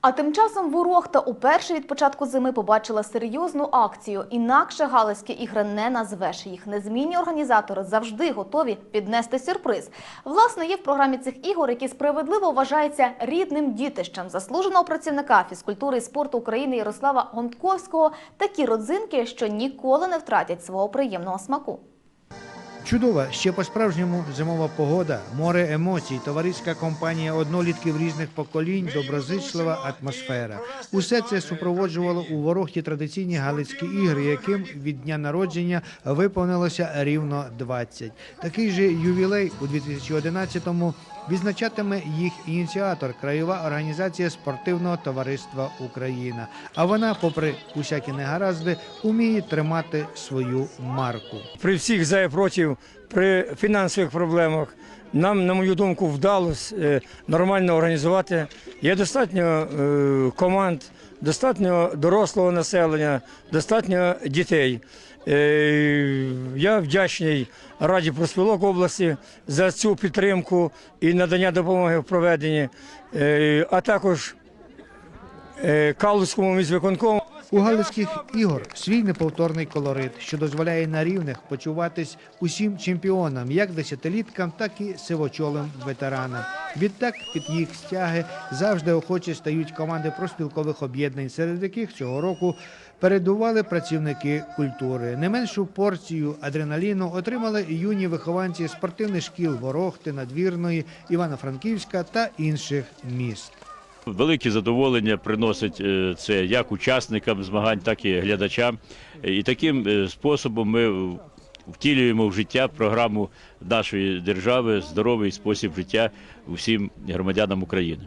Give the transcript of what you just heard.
А тим часом Ворохта уперше від початку зими побачила серйозну акцію. Інакше галицькі ігри не назвеш. Їх незмінні організатори завжди готові піднести сюрприз. Власне, є в програмі цих ігор, які справедливо вважаються рідним дітищем заслуженого працівника фізкультури і спорту України Ярослава Гонтковського. Такі родзинки, що ніколи не втратять свого приємного смаку. Чудова, ще по-справжньому зимова погода, море емоцій, товариська компанія однолітків різних поколінь, доброзичлива атмосфера. Усе це супроводжувало у ворохті традиційні галицькі ігри, яким від дня народження виповнилося рівно 20. Такий же ювілей у 2011-му відзначатиме їх ініціатор, краєва організація спортивного товариства Україна. А вона, попри усякі негаразди, уміє тримати свою марку. при всіх за і проти, при фінансових проблемах. Нам, на мою думку, вдалося е, нормально організувати. Є достатньо е, команд, достатньо дорослого населення, достатньо дітей. Е, Я вдячний Раді проспілок області за цю підтримку і надання допомоги в проведенні, а також Калузькому міськвиконкому. У галицьких ігор свій неповторний колорит, що дозволяє на рівних почуватись усім чемпіонам, як десятиліткам, так і сивочолим ветеранам. Відтак під їх стяги завжди охочі стають команди проспілкових об'єднань, серед яких цього року передували працівники культури. Не меншу порцію адреналіну отримали юні вихованці спортивних шкіл Ворохти, Надвірної, Івано-Франківська та інших міст. Велике задоволення приносить е, це як учасникам змагань, так і глядачам. І таким е, способом ми втілюємо в життя програму нашої держави здоровий спосіб життя усім громадянам України.